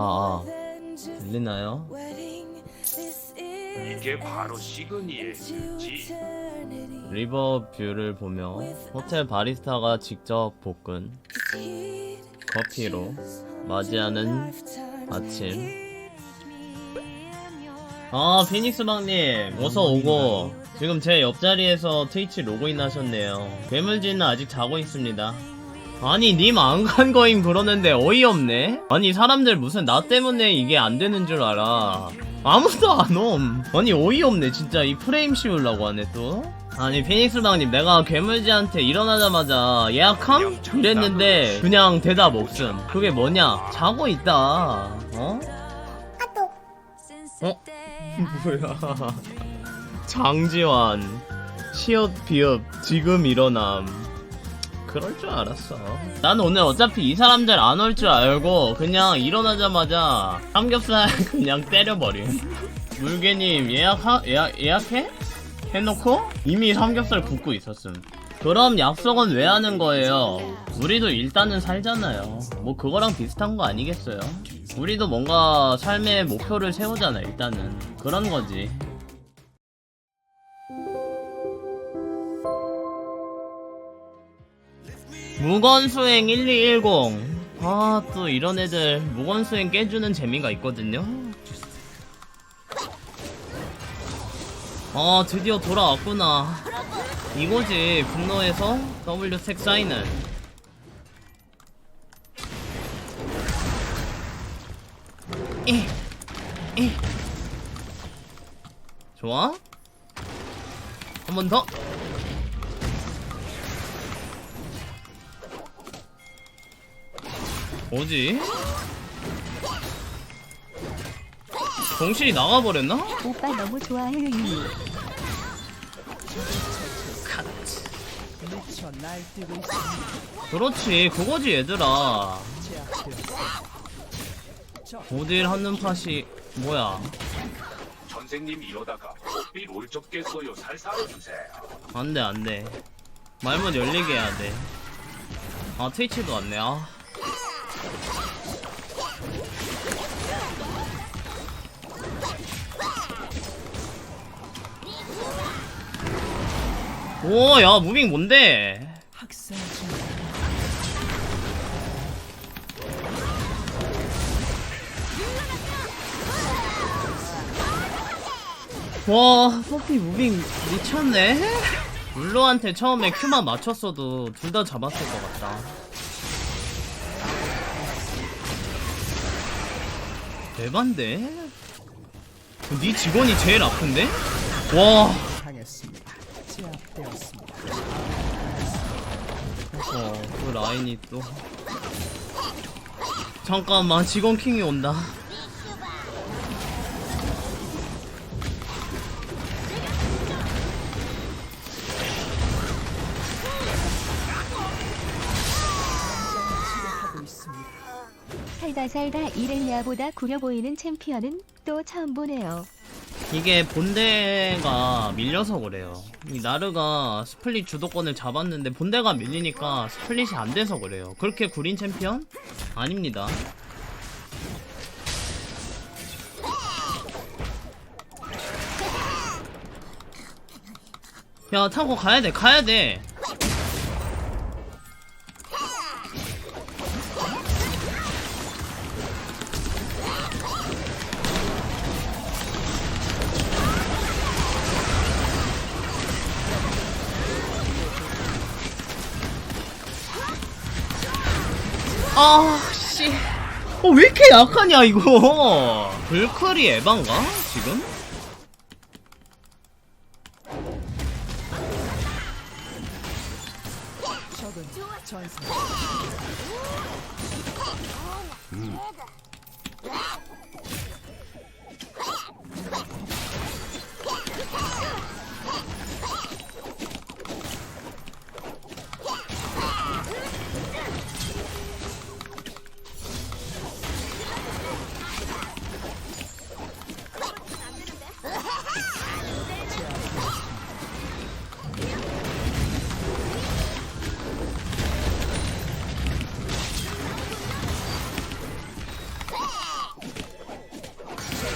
아, 아. 들리나요? 이게 바로 시그니엘지. 리버뷰를 보며 호텔 바리스타가 직접 볶은 커피로 맞이하는 아침. 아, 피닉스 방님, 어서 오고. 지금 제 옆자리에서 트위치 로그인 하셨네요. 괴물지는 아직 자고 있습니다. 아니, 님 안 간 거임 그러는데 어이없네? 아니, 사람들 무슨 나 때문에 이게 안 되는 줄 알아. 아무도 안 옴. 아니, 어이없네. 진짜 이 프레임 씌우려고 하네, 또. 아니, 피닉스 방님, 내가 괴물지한테 일어나자마자 예약함? 이랬는데, 그냥 대답 없음. 그게 뭐냐? 자고 있다. 어? 어? 뭐야. 장지환. 시옷 비읍. 지금 일어남. 그럴 줄 알았어. 난 오늘 어차피 이 사람들 안 올 줄 알고 그냥 일어나자마자 삼겹살 그냥 때려버림. 물개님 예약 예약 예약해? 해놓고 이미 삼겹살 굽고 있었음. 그럼 약속은 왜 하는 거예요? 우리도 일단은 살잖아요. 뭐 그거랑 비슷한 거 아니겠어요? 우리도 뭔가 삶의 목표를 세우잖아 일단은 그런 거지. 무건수행 1210. 아, 또 이런 애들 무건수행 깨주는 재미가 있거든요. 아, 드디어 돌아왔구나. 이거지, 분노에서 W 색 사인은. 좋아? 한 번 더. 뭐지? 정신이 나가버렸나? 오빠 너무 좋아해요 유유 미쳐 날뛰고 있습니다. 그렇지 그거지 얘들아 제압되었습니다. 어딜 하는 팟이 뭐야 선생님 이러다가 커피 롤 적겠어요. 살살해 주세요. 안돼 안돼 말문 열리게 해야 돼아 트위치도 왔네 아 오 야 무빙 뭔데 와, 퍼피 무빙 미쳤네? 룰로한테 처음에 큐만 맞췄어도 둘 다 잡았을 것 같다. 대반데? 네 직원이 제일 아픈데? 와. 어, 그 라인이 또. 잠깐만, 직원 킹이 온다. 살다 살다 이렐리아보다 구려 보이는 챔피언은 또 처음 보네요 이게 본대가 밀려서 그래요. 이 나르가 스플릿 주도권을 잡았는데 본대가 밀리니까 스플릿이 안 돼서 그래요. 그렇게 구린 챔피언? 아닙니다. 야 타고 가야 돼 가야 돼. 약하냐, 이거. 불클이 에반가? 지금? 적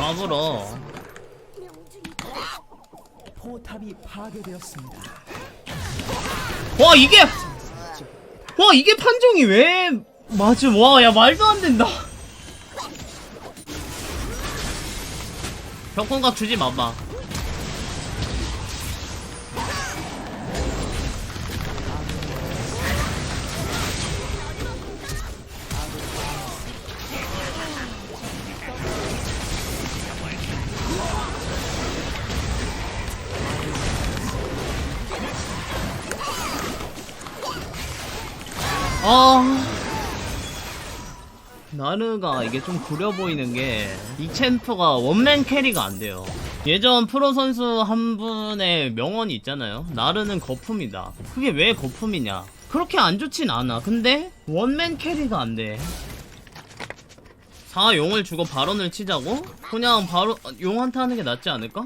잡으러 포탑이 파괴되었습니다. 와 이게 와 이게 판정이 왜 맞음? 와야 말도 안 된다. 벽공각 주지 마봐 나르가 이게 좀 구려 보이는 게 이 챔프가 원맨 캐리가 안 돼요. 예전 프로 선수 한 분의 명언이 있잖아요. 나르는 거품이다. 그게 왜 거품이냐? 그렇게 안 좋진 않아. 근데 원맨 캐리가 안 돼. 4 용을 주고 발언을 치자고? 그냥 바로 용한테 하는 게 낫지 않을까?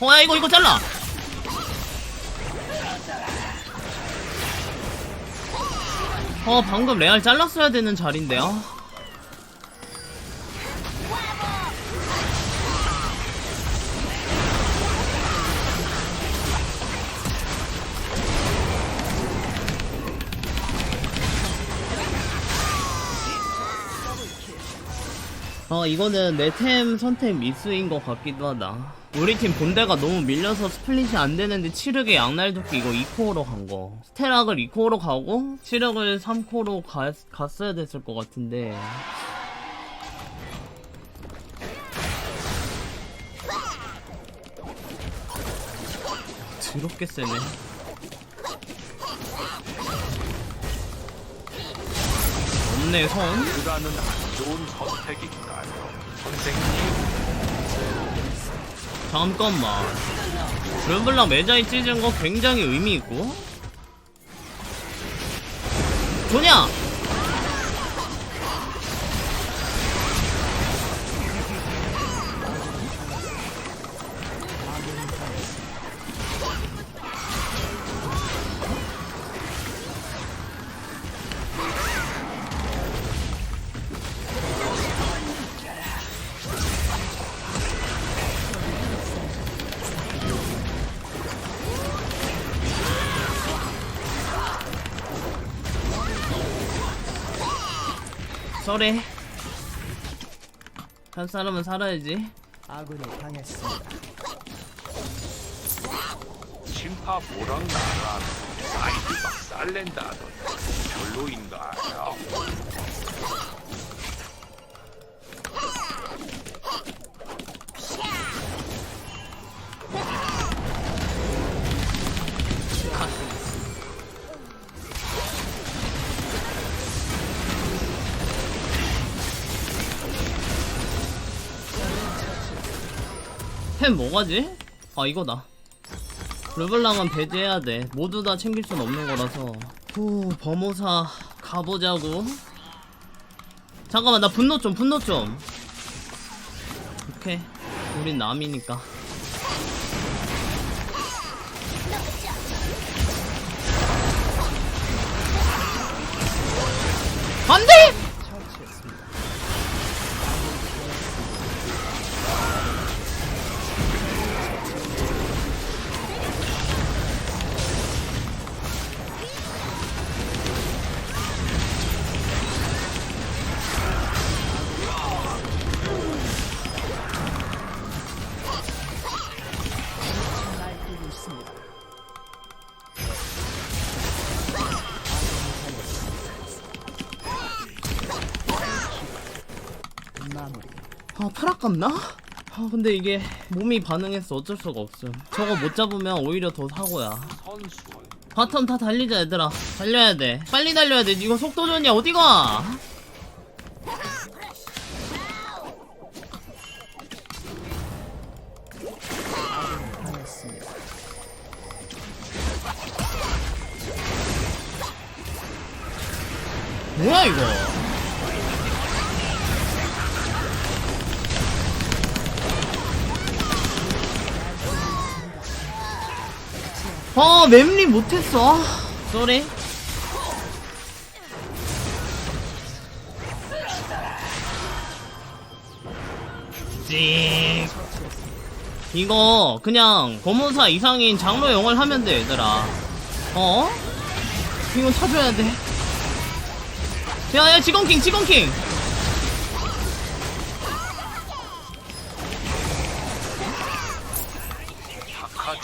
어, 야, 이거, 이거 잘라! 어 방금 레알 잘랐어야 되는 자리인데 아. 어 이거는 내 템 선택 미스인 것 같기도 하다 우리 팀 본대가 너무 밀려서 스플릿이 안 되는데 치르게 양날 도끼 이거 2코어로 간 거. 스테락을 2코어로 가고 치르을 3코어로 가, 갔어야 됐을 것 같은데. 더럽게 세네. 없네 손. 그가는 안 좋은 선택인가요? 선생님 잠깐만. 르블랑 매자이 찢은 거 굉장히 의미 있고. 조냐! 썰해. 한 사람은 살아야지. 아군이 당했습니다. 심파 모랑 나라 사이드 막 쌀렌다던 별로인가 템 뭐가지? 아 이거다. 르블랑은 배제해야 돼. 모두 다 챙길 순 없는 거라서. 후 범호사 가보자고. 잠깐만 나 분노 좀 분노 좀. 오케이. 우린 남이니까. 안돼! 아, 팔 아깝나? 아, 근데 이게 몸이 반응해서 어쩔 수가 없음. 저거 못 잡으면 오히려 더 사고야. 바텀 다 달리자, 얘들아. 달려야 돼. 빨리 달려야 돼. 이거 속도전이야. 어디가? 아, 맵리 못했어. 아, 쏘리. 찍 이거 그냥 고무사 이상인 장로 영을 하면 돼 얘들아 어? 이건 타줘야 돼 야야 직원킹 직원킹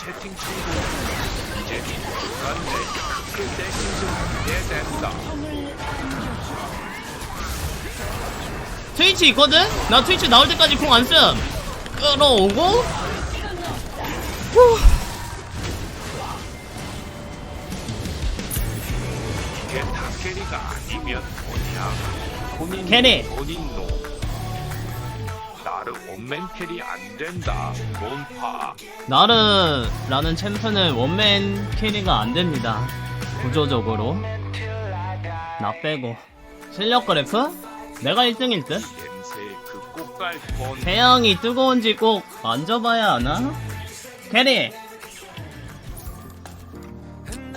채팅 친구 이제 그때 트위치 있거든? 나 트위치 나올 때까지 공안 쓴. 끌어오고. 후. 이게 다 캐리가 아니면 뭐냐 본인 캐리. 본인도 나를 원맨 캐리 안 된다 뭔파 나르라는 챔프는 원맨 캐리가 안 됩니다. 구조적으로. 나 빼고. 실력 그래프? 내가 1등일 듯? 냄새 그 꽃갈 태양이 뜨거운지 꼭 만져봐야 하나? 캐리!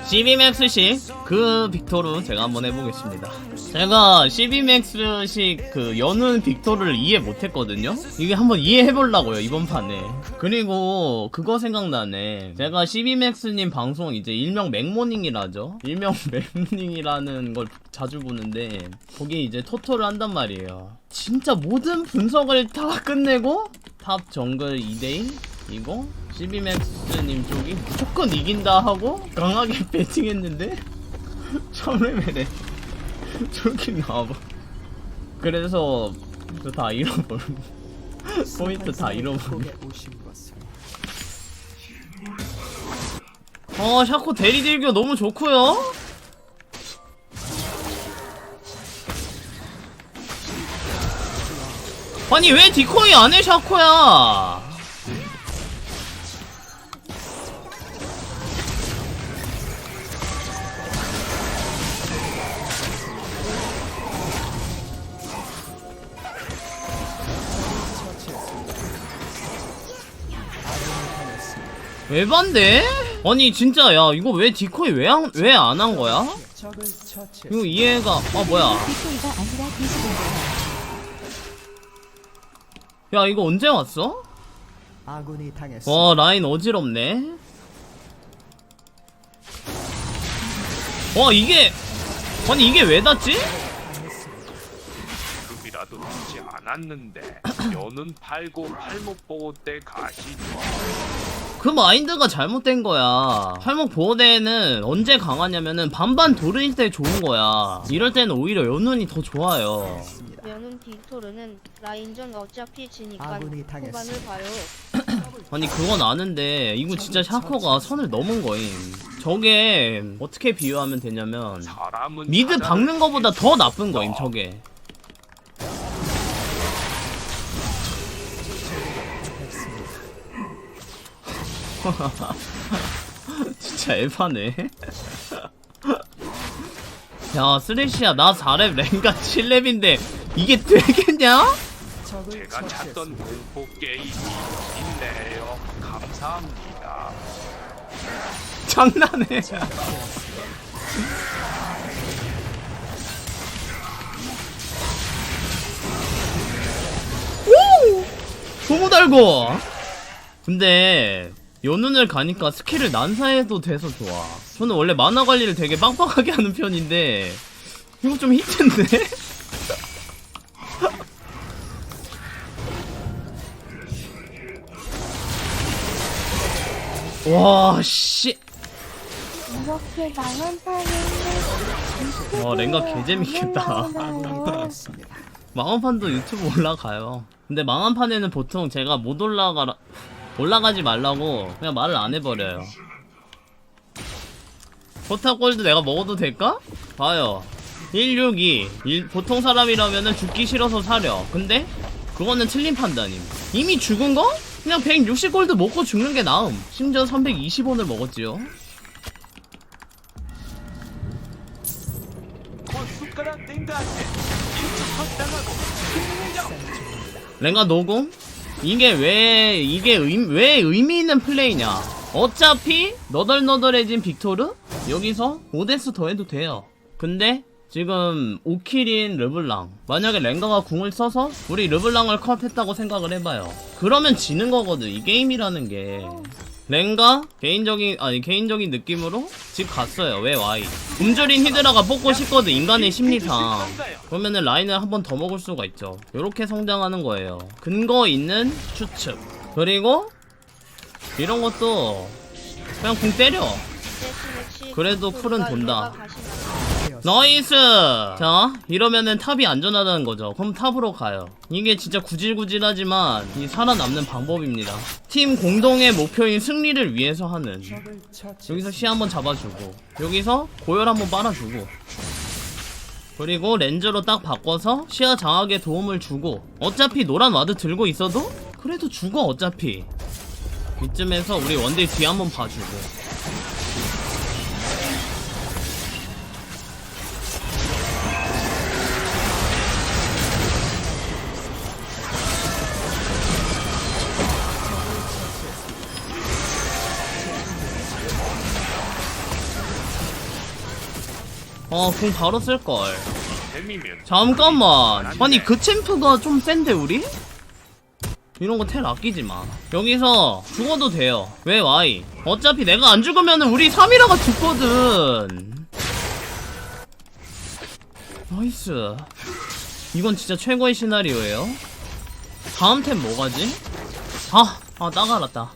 12맥스식 그 빅토르 제가 한번 해보겠습니다. 제가 12맥스식 그 여는 빅토르를 이해 못했거든요? 이게 한번 이해해보려고요, 이번 판에. 그리고 그거 생각나네. 제가 12맥스님 방송 이제 일명 맥모닝이라죠? 일명 맥모닝이라는 걸 자주 보는데, 거기 이제 토토를 한단 말이에요. 진짜 모든 분석을 다 끝내고, 탑 정글 2대1? 이거? 12맥스님 쪽이 무조건 이긴다 하고 강하게 배팅했는데 3레벨에 저렇게 나와봐. 그래서 저다 잃어버린 포인트 다 것을 어 샤코 대리딜교 너무 좋고요. 아니 왜 디코이 안해 샤코야 왜반데? 아니 진짜 야 이거 왜 디코이 왜안 왜안 한 거야? 이거 이해가 아 뭐야. 야 이거 언제 왔어? 와 라인 어지럽네 와 이게 아니 이게 왜 닿지? 급이라도 주지 않았는데 여는 팔고 팔목 보고 때 가시죠 그 마인드가 잘못된 거야 팔목 보호대는 언제 강하냐면은 반반 도르일 때 좋은 거야 이럴 때는 오히려 연운이 더 좋아요. 면은 빅토르는 라인전 어차피 지니까 아군이 후반을. 봐요. 아니 그건 아는데 이거 진짜 샤코가 선을 넘은 거임 저게 어떻게 비유하면 되냐면 미드 박는 거보다 더 나쁜 거임 저게 진짜 에바네 야 쓰레쉬야 나 4렙 랭가 7렙인데 이게 되겠냐? 제가 찾던. 공포 게임이 있네요 감사합니다 장난해 오! 너무 달고 근데 연운을 가니까 스킬을 난사해도 돼서 좋아 저는 원래 만화 관리를 되게 빡빡하게 하는 편인데 이거 좀 히트인데? 와, 씨. 이렇게 망한 판은 와, 랭가 개재밌겠다. 당했습니다. 망한 판도 유튜브 올라가요. 근데 망한 판에는 보통 제가 못 올라가라, 올라가지 말라고 그냥 말을 안 해버려요. 포탑 골드 내가 먹어도 될까? 봐요. 162. 일- 보통 사람이라면은 죽기 싫어서 사려. 근데 그거는 틀린 판단임. 이미 죽은 거? 그냥 160 골드 먹고 죽는 게 나음. 심지어 320원을 먹었지요. 랭가 노공? 이게 왜 이게 의, 왜 의미 있는 플레이냐? 어차피 너덜너덜해진 빅토르 여기서 오데스 더해도 돼요. 근데 지금 5킬인 르블랑 만약에 랭가가 궁을 써서 우리 르블랑을 컷했다고 생각을 해봐요 그러면 지는 거거든 이 게임이라는 게 랭가? 개인적인 아니 개인적인 느낌으로? 집 갔어요. 왜 와이? 굶주린 히드라가 뽑고 싶거든 인간의 심리상. 그러면은 라인을 한 번 더 먹을 수가 있죠. 이렇게 성장하는 거예요. 근거 있는 추측. 그리고 이런 것도 그냥 궁 때려. 그래도 쿨은 돈다. 나이스! 자, 이러면은 탑이 안전하다는 거죠. 그럼 탑으로 가요. 이게 진짜 구질구질하지만 이 살아남는 방법입니다. 팀 공동의 목표인 승리를 위해서 하는. 여기서 시 한번 잡아주고, 여기서 고열 한번 빨아주고, 그리고 렌즈로 딱 바꿔서 시야 장악에 도움을 주고, 어차피 노란 와드 들고 있어도 그래도 죽어 어차피. 이쯤에서 우리 원딜 뒤 한번 봐주고. 어, 궁 바로 쓸걸. 잠깐만. 아니, 그 챔프가 좀 센데, 우리? 이런 거 텔 아끼지 마. 여기서 죽어도 돼요. 왜 와이? 어차피 내가 안 죽으면은 우리 3이라가 죽거든. 나이스. 이건 진짜 최고의 시나리오예요. 다음 템 뭐가지? 아, 아, 따가랐다.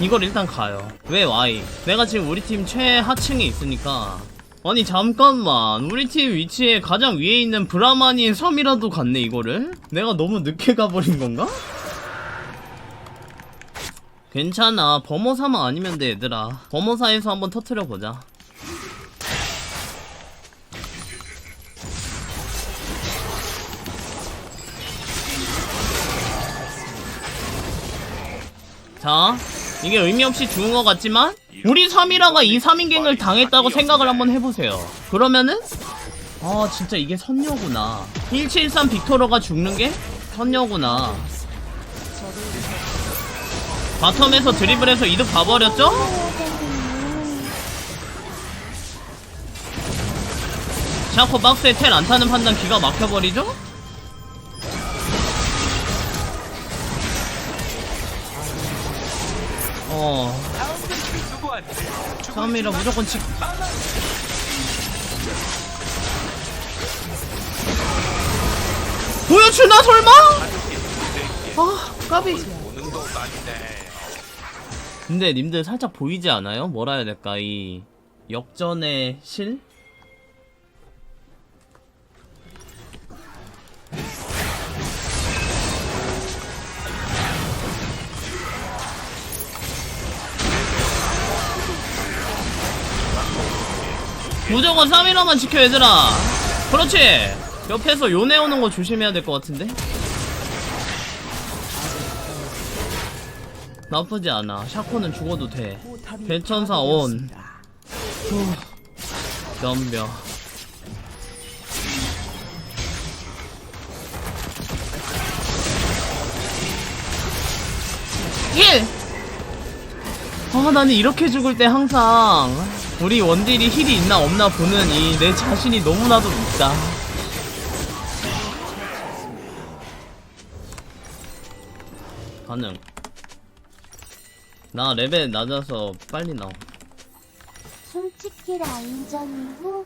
이걸 일단 가요. 왜 와이? 내가 지금 우리 팀 최하층에 있으니까. 아니 잠깐만. 우리 팀 위치에 가장 위에 있는 브라마닌 섬이라도 갔네 이거를? 내가 너무 늦게 가버린 건가? 괜찮아. 범어사만 아니면 돼 얘들아. 범어사에서 한번 터트려 보자. 자 이게 의미 없이 죽은 것 같지만 우리 3이라가 이 3인갱을 당했다고 생각을 한번 해보세요 그러면은 아 진짜 이게 선녀구나 1713 빅토르가 죽는 게 선녀구나 바텀에서 드리블해서 이득 봐버렸죠? 샤코 박스에 텔 안 타는 판단 기가 막혀버리죠? 어 3이라 무조건 치 보여주나 설마? 아 까비. 근데 님들 살짝 보이지 않아요? 뭐라 해야 될까 이 역전의 실? 무조건 3이라만 지켜 얘들아 그렇지 옆에서 요네 오는 거 조심해야 될 것 같은데 나쁘지 않아 샤코는 죽어도 돼 대천사 온. 덤벼. 힐! 아, 나는 이렇게 죽을 때 항상 우리 원딜이 힐이 있나 없나 보는 이 내 자신이 너무나도 밉다. 가능. 나 레벨 낮아서 빨리 나와. 솔직히 라인전 이후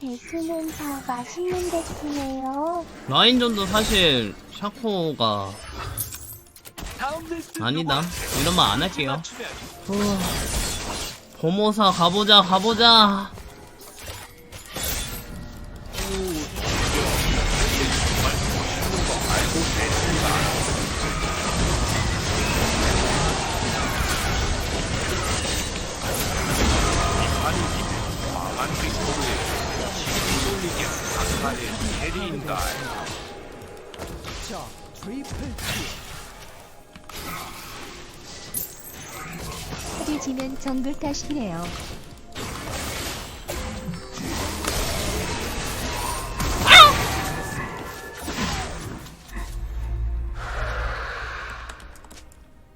데스는 더 맛있는 데스네요. 라인전도 사실 샤코가 아니다. 이런 말 안 할게요. 후, 범호사 가보자 가보자. 캐리인가. 자, 트리플 킬. 지면 정글 탓이네요.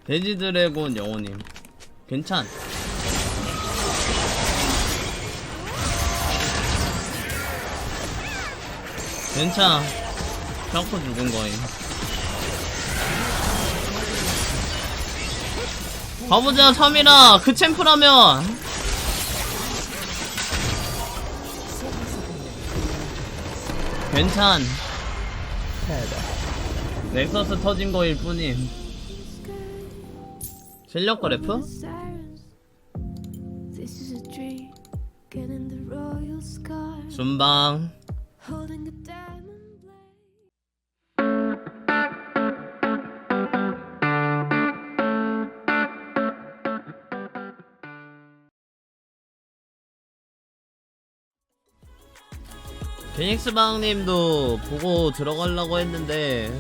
돼지 드래곤 영호님 괜찮. 괜찮아 샤코 죽은 거임 가보자 3이라 그 챔프라면. 괜찮. 넥서스 터진 거일 뿐임. 실력 그래프? This is 베닉스 방님도 보고 들어가려고 했는데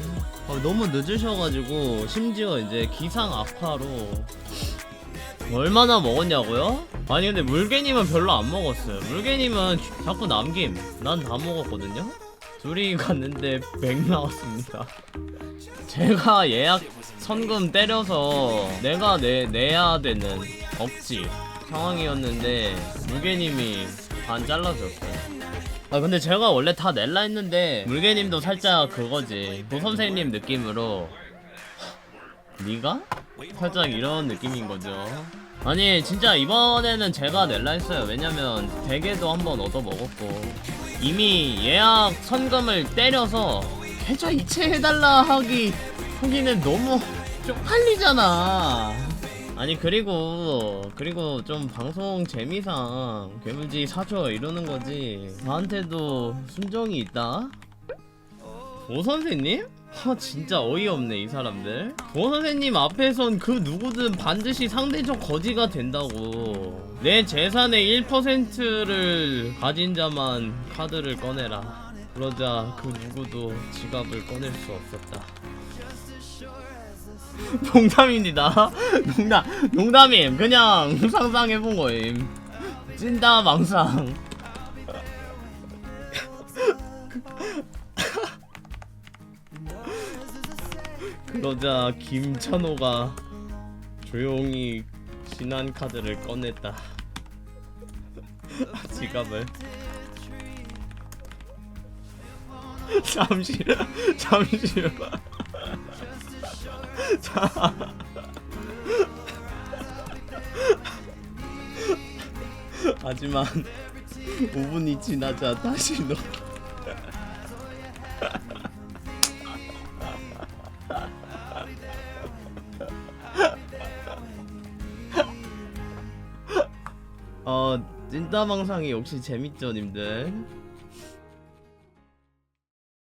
어, 너무 늦으셔가지고 심지어 이제 기상 악화로 얼마나 먹었냐고요? 아니 근데 물개님은 별로 안 먹었어요 물개님은 자꾸 남김 난 다 먹었거든요? 둘이 갔는데 100 나왔습니다 제가 예약 선금 때려서 내가 내, 내야 되는 억지 상황이었는데 물개님이 반 잘라줬어요 아 근데 제가 원래 다 낼라 했는데 물개님도 살짝 그거지. 도 선생님 느낌으로. 네가? 살짝 이런 느낌인 거죠. 아니 진짜 이번에는 제가 낼라 했어요. 왜냐면 대게도 한번 얻어 먹었고. 이미 예약 선금을 때려서 계좌 이체해달라 하기 하기는 너무 쪽팔리잖아 아니 그리고 그리고 좀 방송 재미상 괴물지 사줘 이러는 거지. 나한테도 순정이 있다? 오 선생님? 하 진짜 어이없네 이 사람들. 오 선생님 앞에선 그 누구든 반드시 상대적 거지가 된다고. 내 재산의 1%를 가진 자만 카드를 꺼내라. 그러자 그 누구도 지갑을 꺼낼 수 없었다 농담입니다 농담 농담임 그냥 상상해본 거임 찐따 망상 그러자 김찬호가 조용히 신한 카드를 꺼냈다. 지갑을. 잠시, 잠시만. 자. 하지만 5분이 지나자 다시 너. 어 찐따망상이 역시 재밌죠 님들